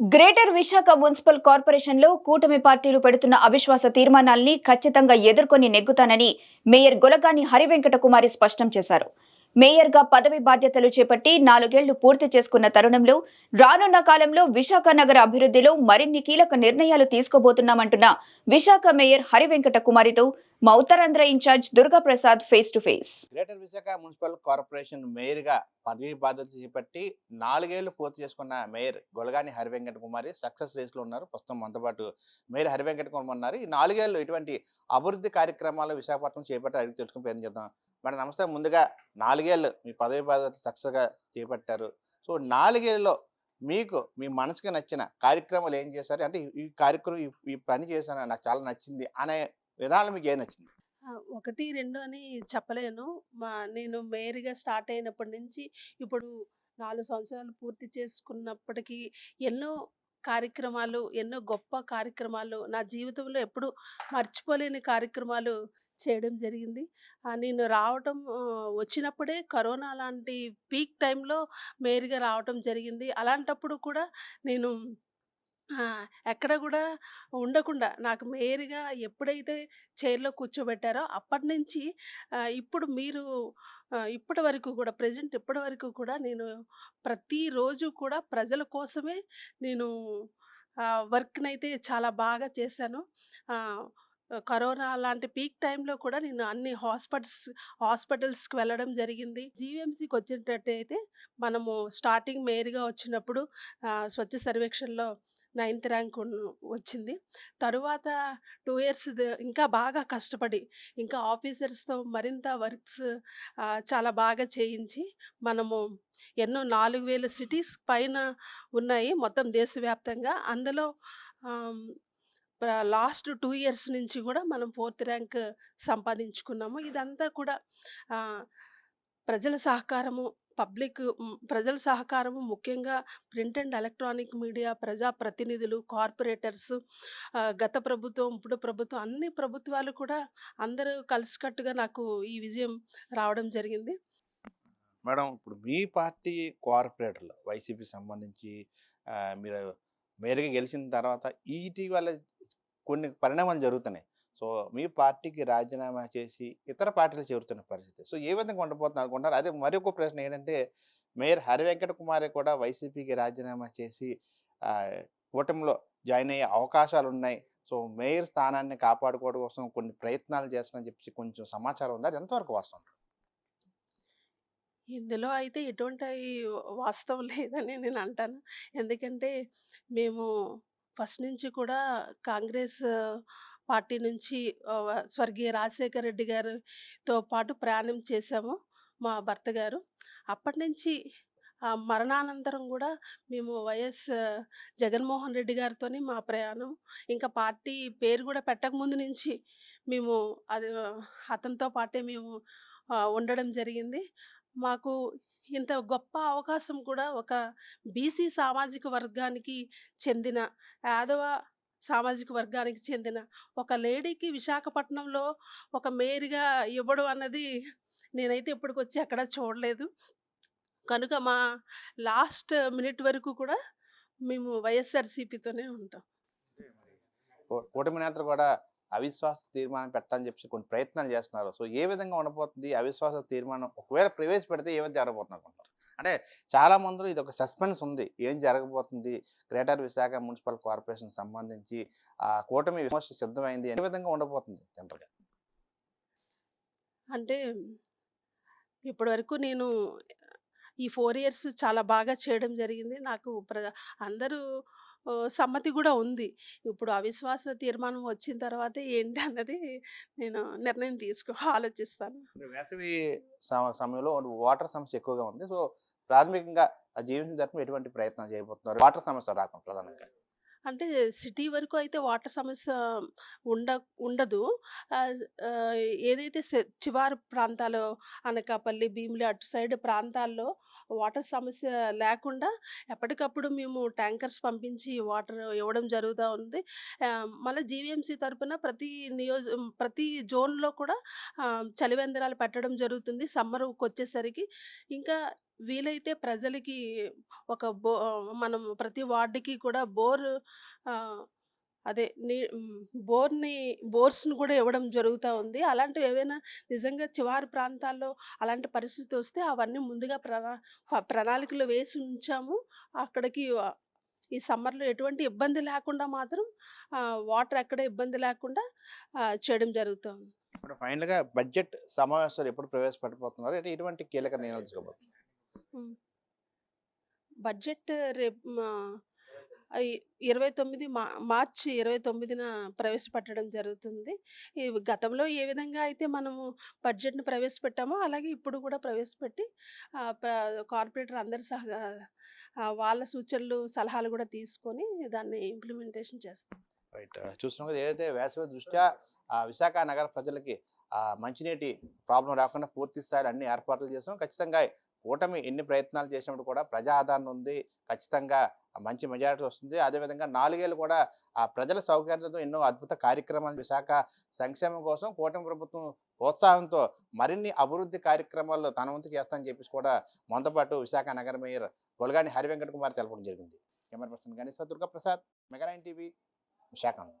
Greater Visakha municipal కార్పొరేషన్లో కూటమి పార్టీలు పెడుతున్న అవిశ్వాస తీర్మానాల్ని ఖచ్చితంగా ఎదుర్కొని నెగ్గుతానని మేయర్ గొలగాని హరివెంకట కుమారి స్పష్టం చేశారు. మేయర్గా పదవి బాధ్యతలు చేపట్టి నాలుగేళ్ళు పూర్తి చేసుకున్న తరుణంలో రానున్న కాలంలో విశాఖ నగర అభివృద్ధిలో మరిన్ని కీలక నిర్ణయాలు తీసుకోబోతున్నామంటున్న విశాఖ మేయర్ హరివెంకట కుమారితో మా Uttarandhra incharge Durga Prasad face to face. Greater Visakha municipal corporation మేయర్గా పదవి బాధ్యత చేపట్టి నాలుగేళ్ళు పూర్తి చేసుకున్న మేయర్ గొలగాని హరివెంకట కుమారి సక్సెస్ రేస్లో ఉన్నారు. ప్రస్తుతం మనతో పాటు మేయర్ హరివెంకట కుమార్ ఉన్నారు. ఈ నాలుగేళ్ళు ఇటువంటి అభివృద్ధి కార్యక్రమాలు విశాఖపట్నం చేపట్టి అడిగి తెలుసుకుని ప్రయత్నం చేద్దాం. మరి నమస్తే ముందుగా నాలుగేళ్ళు మీ పదవి బాధ్యత సక్సెస్గా చేపట్టారు. సో నాలుగేళ్ళలో మీకు మీ మనసుకి నచ్చిన కార్యక్రమాలు ఏం చేశారు? అంటే ఈ- కార్యక్రమం ఈ- పని చేశాను నాకు చాలా నచ్చింది అనే విధానం మీకు ఏం నచ్చింది? ఒకటి రెండు అని చెప్పలేను. మా నేను మేరీగా స్టార్ట్ అయినప్పటి నుంచి ఇప్పుడు నాలుగు సంవత్సరాలు పూర్తి చేసుకున్నప్పటికీ ఎన్నో కార్యక్రమాలు ఎన్నో గొప్ప కార్యక్రమాలు నా జీవితంలో ఎప్పుడు మర్చిపోలేని కార్యక్రమాలు చేయడం జరిగింది. నేను రావటం వచ్చినప్పుడే కరోనా లాంటి పీక్ టైంలో మేరీగా రావటం జరిగింది. అలాంటప్పుడు కూడా నేను ఎక్కడ కూడా ఉండకుండా నాకు మేరీగా ఎప్పుడైతే చైర్లో కూర్చోబెట్టారో అప్పటి నుంచి ఇప్పుడు మీరు ఇప్పటి వరకు కూడా ప్రజెంట్ ఇప్పటి వరకు కూడా నేను ప్రతిరోజు కూడా ప్రజల కోసమే నేను వర్క్ని అయితే చాలా బాగా చేశాను. కరోనా లాంటి పీక్ టైంలో కూడా నేను అన్ని హాస్పిటల్స్ హాస్పిటల్స్కి వెళ్ళడం జరిగింది. జీవీఎంసీకి వచ్చినట్టయితే మనము స్టార్టింగ్ మేయర్గా వచ్చినప్పుడు స్వచ్ఛ సర్వేక్షణలో నైన్త్ ర్యాంక్ వచ్చింది. తరువాత టూ ఇయర్స్ ఇంకా బాగా కష్టపడి ఇంకా ఆఫీసర్స్తో మరింత వర్క్స్ చాలా బాగా చేయించి మనము ఎన్నో నాలుగు వేల సిటీస్ పైన ఉన్నాయి మొత్తం దేశవ్యాప్తంగా. అందులో లాస్ట్ టూ ఇయర్స్ నుంచి కూడా మనం ఫోర్త్ ర్యాంక్ సంపాదించుకున్నాము. ఇదంతా కూడా ప్రజల సహకారము పబ్లిక్ ప్రజల సహకారము ముఖ్యంగా ప్రింట్ అండ్ ఎలక్ట్రానిక్ మీడియా ప్రజా ప్రతినిధులు కార్పొరేటర్స్ గత ప్రభుత్వం ఇప్పుడు ప్రభుత్వం అన్ని ప్రభుత్వాలు కూడా అందరూ కలిసికట్టుగా నాకు ఈ విజయం రావడం జరిగింది. మేడం ఇప్పుడు మీ పార్టీ కార్పొరేటర్లు వైసీపీ సంబంధించి మీరు మేయర్గా గెలిచిన తర్వాత ఇటీవల కొన్ని పరిణామాలు జరుగుతున్నాయి. సో మీ పార్టీకి రాజీనామా చేసి ఇతర పార్టీలు చేరుతున్న పరిస్థితి. సో ఏ విధంగా ఉండబోతున్నారు అనుకుంటారు అదే మరి ప్రశ్న ఏంటంటే మేయర్ హరివెంకట కుమారి కూడా వైసీపీకి రాజీనామా చేసి కూటమిలో జాయిన్ అయ్యే అవకాశాలు ఉన్నాయి. సో మేయర్ స్థానాన్ని కాపాడుకోవడం కోసం కొన్ని ప్రయత్నాలు చేస్తానని చెప్పి కొంచెం సమాచారం ఉంది. అది ఎంతవరకు వాస్తవం? ఇందులో అయితే ఎటువంటి వాస్తవం లేదని నేను అంటాను. ఎందుకంటే మేము ఫస్ట్ నుంచి కూడా కాంగ్రెస్ పార్టీ నుంచి స్వర్గీయ రాజశేఖర రెడ్డి గారితో పాటు ప్రయాణం చేశాము మా భర్త గారు. అప్పటి నుంచి మరణానంతరం కూడా మేము వైఎస్ జగన్మోహన్ రెడ్డి గారితోనే మా ప్రయాణం. ఇంకా పార్టీ పేరు కూడా పెట్టకముందు నుంచి మేము అది అతనితో పాటే మేము ఉండడం జరిగింది. మాకు ఇంత గొప్ప అవకాశం కూడా ఒక బీసీ సామాజిక వర్గానికి చెందిన యాదవ సామాజిక వర్గానికి చెందిన ఒక లేడీకి విశాఖపట్నంలో ఒక మేయర్గా ఇవ్వడం అన్నది నేనైతే ఇప్పటికొచ్చి అక్కడ చూడలేదు. కనుక మా లాస్ట్ మినిట్ వరకు కూడా మేము వైఎస్ఆర్సీపీతోనే ఉంటాం. కూటమి నేతలు కూడా అవిశ్వాస తీర్మానం పెట్టాలని చెప్పి కొన్ని ప్రయత్నాలు చేస్తున్నారు. సో ఏ విధంగా ఉండబోతుంది? అవిశ్వాస తీర్మానం ఒకవేళ ప్రవేశపెడితే ఏమైనా జరగబోతుంది అనుకుంటారు అంటే చాలా మందిలో ఇది ఒక సస్పెన్స్ ఉంది. ఏం జరగబోతుంది? గ్రేటర్ విశాఖ మున్సిపల్ కార్పొరేషన్ సంబంధించి ఆ కూటమి విమర్శ సిద్ధమైంది. ఏ విధంగా ఉండబోతుంది జనరల్గా? అంటే ఇప్పటి వరకు నేను ఈ ఫోర్ ఇయర్స్ చాలా బాగా చేయడం జరిగింది. నాకు ప్ర అందరూ సమ్మతి కూడా ఉంది. ఇప్పుడు అవిశ్వాస తీర్మానం వచ్చిన తర్వాత ఏంటి అన్నది నేను నిర్ణయం తీసుకో ఆలోచిస్తాను. వేసవి సమ- సమయంలో వాటర్ సమస్య ఎక్కువగా ఉంది. సో ప్రాథమికంగా ఆ జీవించిన తరఫున ఎటువంటి ప్రయత్నం చేయబోతున్నారు? వాటర్ సమస్య రాకుండా ప్రధానంగా. అంటే సిటీ వరకు అయితే వాటర్ సమస్య ఉండ ఉండదు. ఏదైతే సె- చివరి ప్రాంతాలు అనకాపల్లి భీమిలి అటు సైడ్ ప్రాంతాల్లో వాటర్ సమస్య లేకుండా ఎప్పటికప్పుడు మేము ట్యాంకర్స్ పంపించి వాటర్ ఇవ్వడం జరుగుతూ ఉంది. మళ్ళీ జీవీఎంసీ తరపున ప్రతి నియోజ ప్రతి జోన్లో కూడా ఆ, చలివేంద్రాలు పెట్టడం జరుగుతుంది. సమ్మర్కి వచ్చేసరికి ఇంకా వీలైతే ప్రజలకి ఒక బో మనం ప్రతి వార్డుకి కూడా బోర్ అదే నీ బోర్ని బోర్స్ని కూడా ఇవ్వడం జరుగుతూ ఉంది. అలాంటివి ఏవైనా నిజంగా చివరి ప్రాంతాల్లో అలాంటి పరిస్థితి వస్తే అవన్నీ ముందుగా ప్రణా ప్రణాళికలు వేసి ఉంచాము. అక్కడికి ఈ సమ్మర్లో ఎటువంటి ఇబ్బంది లేకుండా మాత్రం వాటర్ ఎక్కడ ఇబ్బంది లేకుండా చేయడం జరుగుతుంది ఇప్పుడు ఫైనల్గా బడ్జెట్ సమావేశాలు ఎప్పుడు ప్రవేశపెట్టబోతున్నారు? అంటే ఇటువంటి కీలక నిర్ణయాలు తీసుకోబోతున్నారు. బడ్జెట్ రేపు ఇరవై తొమ్మిది మా మార్చి ఇరవై తొమ్మిదిన ప్రవేశపెట్టడం జరుగుతుంది. ఈ గతంలో ఏ విధంగా అయితే మనము బడ్జెట్ను ప్రవేశపెట్టామో అలాగే ఇప్పుడు కూడా ప్రవేశపెట్టి కార్పొరేటర్ అందరి సహా వాళ్ళ సూచనలు సలహాలు కూడా తీసుకొని దాన్ని ఇంప్లిమెంటేషన్ చేస్తాం. రైట్. చూస్తున్నాం కదా ఏదైతే వేసవి దృష్ట్యా ఆ విశాఖ నగర ప్రజలకి మంచినీటి ప్రాబ్లం రాకుండా పూర్తి స్థాయిలో అన్ని ఏర్పాట్లు చేసాం. ఖచ్చితంగా కూటమి ఎన్ని ప్రయత్నాలు చేసినప్పుడు కూడా ప్రజా ఆదరణ ఉంది ఖచ్చితంగా మంచి మెజారిటీ వస్తుంది. అదేవిధంగా నాలుగేళ్ళు కూడా ఆ ప్రజల సౌకర్యంతో ఎన్నో అద్భుత కార్యక్రమాలు విశాఖ సంక్షేమం కోసం కూటమి ప్రభుత్వం ప్రోత్సాహంతో మరిన్ని అభివృద్ధి కార్యక్రమాల్లో తన వంతు చేస్తానని చెప్పేసి కూడా మనతో విశాఖ నగర మేయర్ గొలగాని హరివెంకట కుమార్ తెలపడం జరిగింది. Camera person Ganesh Durga Prasad mega nine TV Visakha.